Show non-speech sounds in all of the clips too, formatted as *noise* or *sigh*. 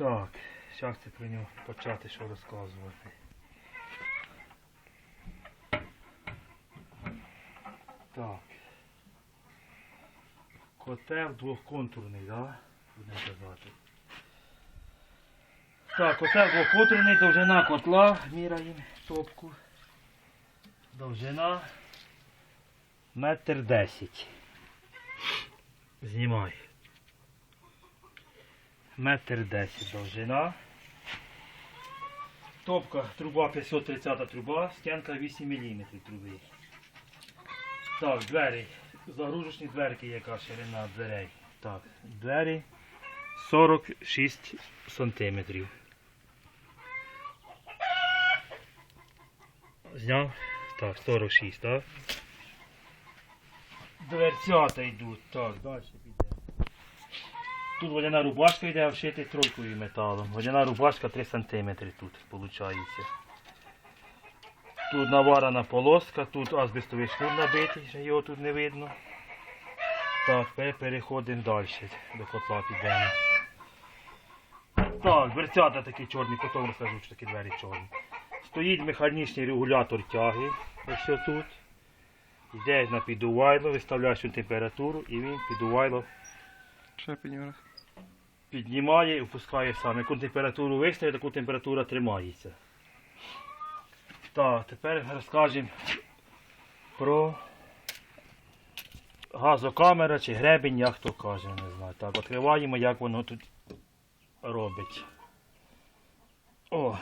Так, зараз це про нього почати що розказувати. Так. Котел двохконтурний, да? Будемо казати. Так, котел двохконтурний, довжина котла, міряємо топку. Довжина метр десять. Знімай. Метр десять довжина. Топка, труба 530 труба, стінка 8 мм труби. Так, двері. Загрузочні дверки, яка ширина дверей. Так, двері 46 сантиметрів. Зняв? Так, 46, так? Дверцята йдуть. Так, далі піде. Тут водяна рубашка йде вшити тройкою металом. Водяна рубашка 3 см тут виходить. Тут наварена полоска, тут азбестовий шнур набитий, його тут не видно. Так, переходимо далі. До котла підемо. Так, дверцята такі чорні, потім розкажу, що такі двері чорні. Стоїть механічний регулятор тяги. Ось тут. Йде на підувайло, виставляєш температуру і він підувайло Ще піднімаю. Піднімає і впускає сам. Яку температуру виставить, таку температура тримається. Так, тепер розкажемо про газокамера чи гребень, як хто каже, не знаю. Так, відкриваємо, як воно тут робить. О!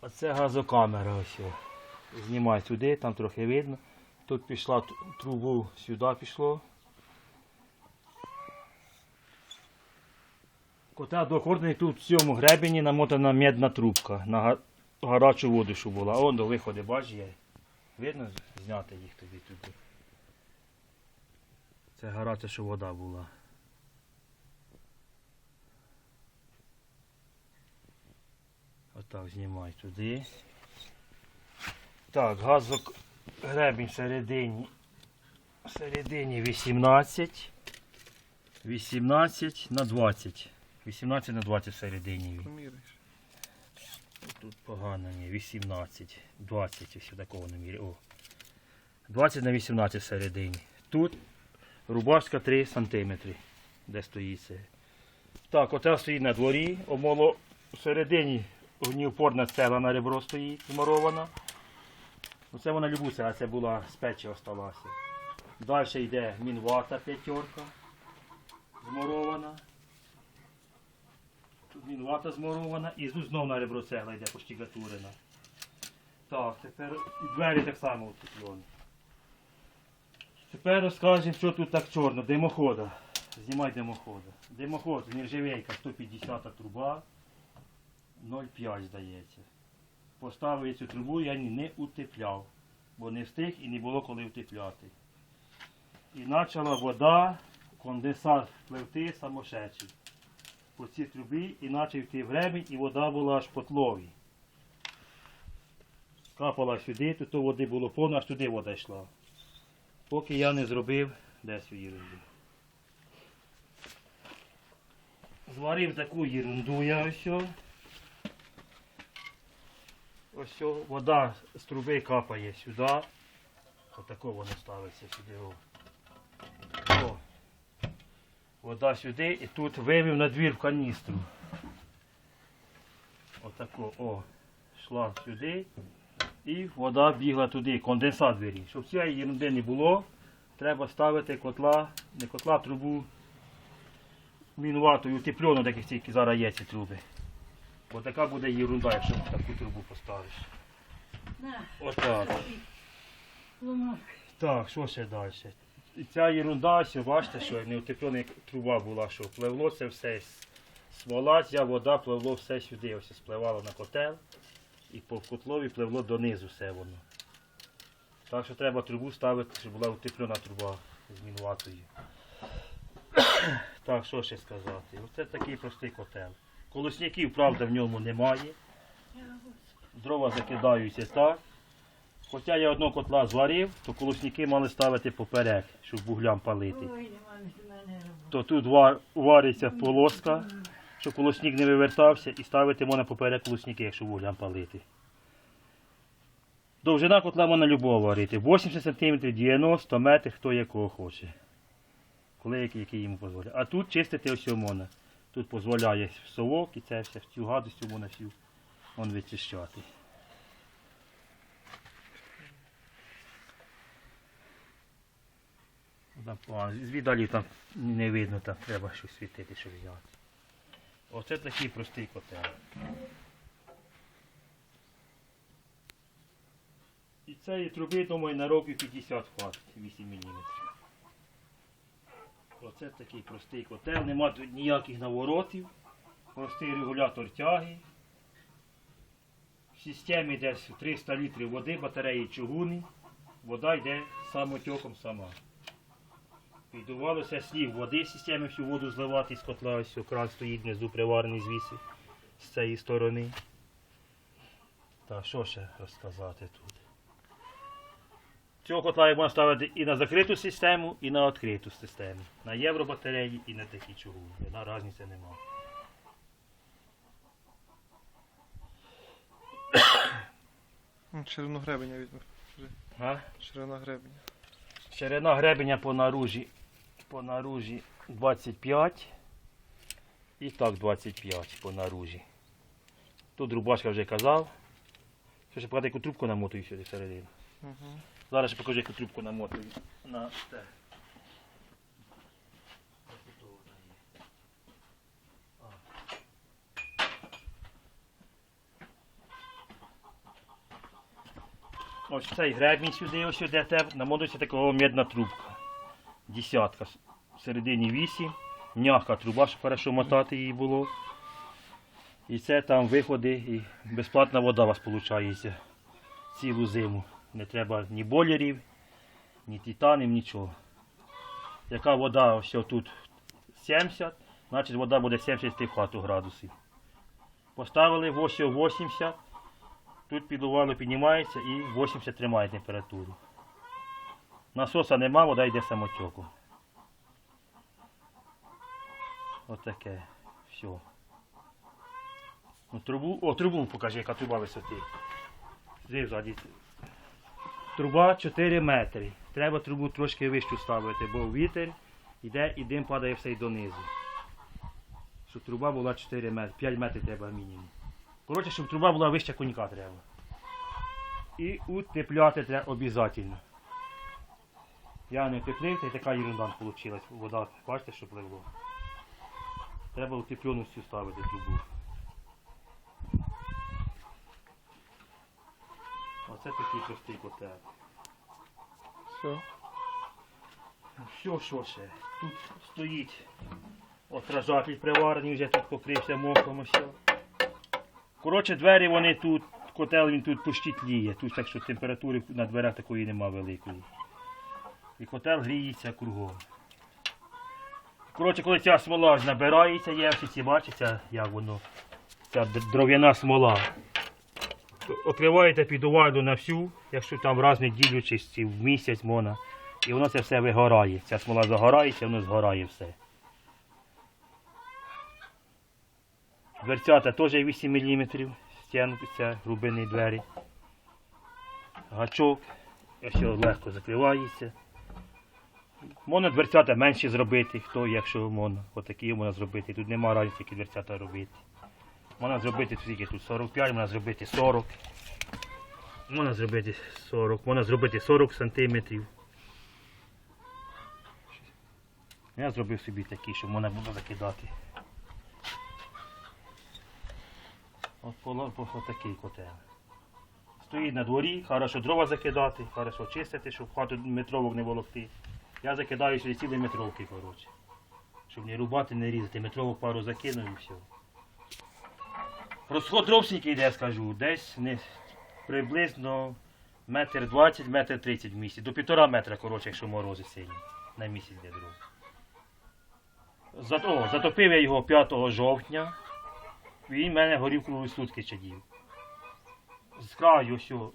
Оце газокамера ось. о. Знімай сюди, там трохи видно. Тут пішла трубу, сюди пішло. Кота двохордний тут в цьому гребені намотана медна трубка на га- гарячу воду, що була. А он до виходу, бачиш, є. Видно, зняти їх тобі тут. Це гаряча, що вода була. Отак знімай туди. Так, газок гребінь всередині. Всередині 18. 18 на 20. 18 на 20 всередині. Тут погано ні, 18, 20, ось такого не мірі. О. 20 на 18 всередині. Тут рубашка 3 см, де стоїть це. Так, оце стоїть на дворі, омоло всередині огнівпорна стела на ребро стоїть, змурована. Оце вона любуся, а це була з печі осталася. Далі йде мінвата п'ятерка, змурована. Тут мінвата змурована і знов на ребро цегла йде поштігатурена. Так, тепер і двері так само утеплені. Тепер розкажемо, що тут так чорно. Димохода. Знімай димохода. Димоход, нержавейка, 150 труба. 0,5 здається. Поставив цю трубу, я не утепляв, бо не встиг і не було коли утепляти. І почала вода, конденсат пливти самошедший по цій трубі і почав йти в гребінь, і вода була аж по тлові. Капала сюди, тут то води було повно, аж туди вода йшла. Поки я не зробив десь ерунду. Зварив таку ерунду я ось. Ось вода з труби капає сюди. Отако воно ставиться сюди. Вода сюди і тут вивів на двір в каністру. Отако, о, йшла сюди і вода бігла туди, конденсат двері. Щоб цієї ерунди не було, треба ставити котла, не котла, а трубу мінуватою, утепльону, таких тільки зараз є ці труби. Бо така буде ерунда, якщо таку трубу поставиш. Отак. Так, що ще далі? І Ця ерунда, все, бачите, що не утеплена труба була, що пливло це все смола, ця вода пливло все сюди, ось спливало на котел і по котлові пливло донизу все воно. Так що треба трубу ставити, щоб була утеплена труба з мінуватою. Так, що ще сказати? Оце такий простий котел. Колосняків, правда, в ньому немає. Дрова закидаються так. Хоча я одного котла зварив, то колосники мали ставити поперек, щоб вуглям палити. То тут ва- вариться полоска щоб колосник не вивертався, і ставити можна поперек колосники, якщо вуглям палити. Довжина котла можна любого варити. 80 см, 90 метрів, хто якого хоче. Коли який, який йому дозволяє. А тут чистити ось можна. Тут дозволяє совок і це все, всю гадость можна всю вон вичищати. Погано. Звіддалі там не видно, там треба щось світити, щоб взяти. Оце такий простий котел. І цієї труби, думаю, на років 50 хватить, 8 мм. Оце такий простий котел, нема тут ніяких наворотів. Простий регулятор тяги. В системі десь 300 літрів води, батареї чугуни. Вода йде самотоком сама. Підувалося слів води системи всю воду зливати з котла, ось кран стоїть внизу приварений звідси з цієї сторони. Та що ще розказати тут? Цього котла я можна ставити і на закриту систему, і на відкриту систему. На євробатареї і на такі чугуни. Одна різниці немає. Ширину *coughs* гребеня візьму. Ширина гребеня. Ширина гребеня по наружі, по наружі 25 і так 25 по наружі. Тут рубашка вже казав. Що ще покажу, яку трубку намотую сюди всередину. Угу. Зараз ще покажу, яку трубку намотую на те. Ось цей гребінь сюди, ось сюди намотується такого медна трубка. Десятка. Всередині 8. М'яка труба, щоб хорошо мотати її було. І це там виходи і безплатна вода у вас виходить цілу зиму. Не треба ні бойлерів, ні титанів, нічого. Яка вода ось тут 70, значить вода буде 70 в хату градусів. Поставили в ось 80, тут підувало піднімається і 80 тримає температуру. Насоса нема, вода йде самотеком. Отаке. Все. Ну, трубу, о, трубу покажи, яка труба висоти. Ззаді. Труба 4 метри. Треба трубу трошки вищу ставити, бо вітер йде і дим падає все й донизу. Щоб труба була 4 метри, 5 метрів треба мінімум. Коротше, щоб труба була вища конька треба. І утепляти треба обов'язково. Я не утеплив, та й така ерунда вийшла. Вода, бачите, що пливло. Треба утепленістю ставити трубу. Оце такий простий котел. Все. Все, що ще? Тут стоїть отражатель приварений, вже тут покрився мохом і все. Коротше, двері вони тут, котел він тут почти тліє. Тут так що температури на дверях такої нема великої. І котел гріється кругом. Коротше, коли ця смола ж набирається, є всі ці бачите, як воно, ця дров'яна смола. То Відкриваєте підувальну на всю, якщо там раз неділю чи в місяць можна. І воно це все вигорає. Ця смола загорається, воно згорає все. Дверцята теж 8 мм. Стягнуться глибини двері. Гачок. Все легко закривається. Можна дверцята менші зробити, хто якщо можна. Отакі можна зробити. Тут нема разниці, які дверцята робити. Можна зробити скільки тут 45, можна зробити 40. Можна зробити 40, можна зробити 40 сантиметрів. Я зробив собі такі, щоб можна було закидати. От по- котел. Стоїть на дворі, хорошо дрова закидати, хорошо чистити, щоб хату метровок не волокти. Я закидаю сюди цілі метровки, коротше. Щоб не рубати, не різати. Метровок пару закину і все. Розход дров скільки йде, скажу, десь не, приблизно метр 20, метр 30 в місяць. До півтора метра, коротше, якщо морози сильні. На місяць йде дров. Зато, затопив я його 5 жовтня. Він в мене горів круглі сутки чадів. З краю ось о,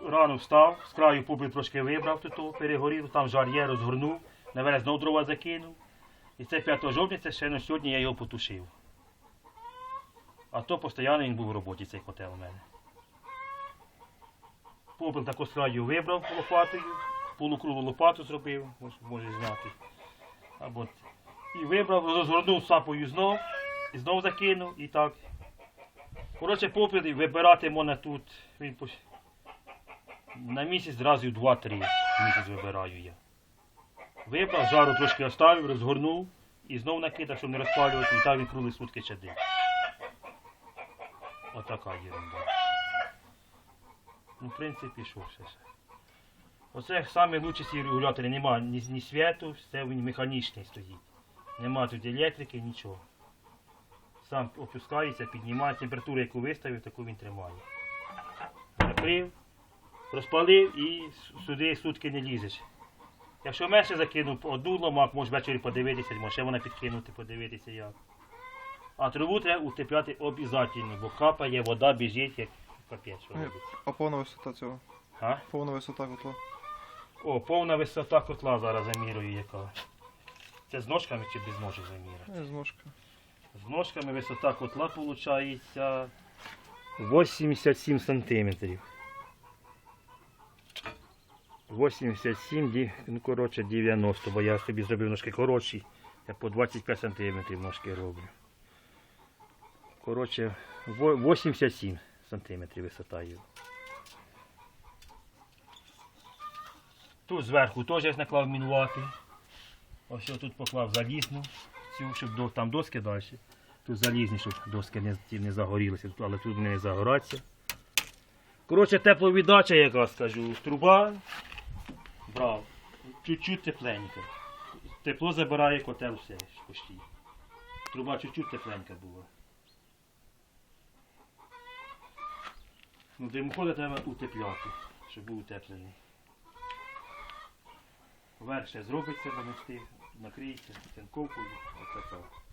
рано встав, з краю попри трошки вибрав, то перегорів, там жар є, розгорнув, наверх знов дрова закинув. І це 5 жовтня, це ще на сьогодні я його потушив. А то постійно він був в роботі, цей котел у мене. Попел таку краю вибрав лопатою, полукруглу лопату зробив, може зняти. Або... І вибрав, розгорнув сапою знов, і знов закинув, і так. Коротше, попел і вибирати можна тут. Він на місяць разів 2-3 місяць вибираю я. Вибрав, жару трошки оставив, розгорнув і знов накидав, щоб не розпалювати, і так він круглі сутки чадив. Отака ерунда. Ну, в принципі, що все. Оце саме лучші ці регулятори, нема ні, ні світу, все він механічний стоїть. Нема тут електрики, нічого. Сам опускається, піднімає температуру, яку виставив, таку він тримає. Закрив, розпалив і сюди сутки не лізеш. Якщо менше закинув одну ломак, можеш ввечері подивитися, може ще вона підкинути, подивитися як. А трубу треба утепляти обов'язково, бо капає, вода біжить, як капець, що Ні. робиться. А повна висота цього? А? Повна висота котла. О, повна висота котла зараз замірюю яка. Це з ножками чи без ножок заміряти? Е, З ножка. З ножками висота котла виходить 87 сантиметрів. 87, ну коротше 90, бо я собі зробив ножки коротші. Я по 25 сантиметрів ножки роблю. Коротше, 87 сантиметрів висота його. Тут зверху теж наклав мінувати. Ось тут поклав залізну, щоб до, там доски далі. Тут залізні, щоб доски не, не загорілися, але тут не загораться. Коротше, тепловіддача, яка скажу, труба брав. Чуть-чуть тепленька. Тепло забирає котел все почти. Труба чуть-чуть тепленька була. Ну, димоходи треба утепляти, щоб був утеплений. Верх ще зробиться, бо накриється цинковкою, оце так.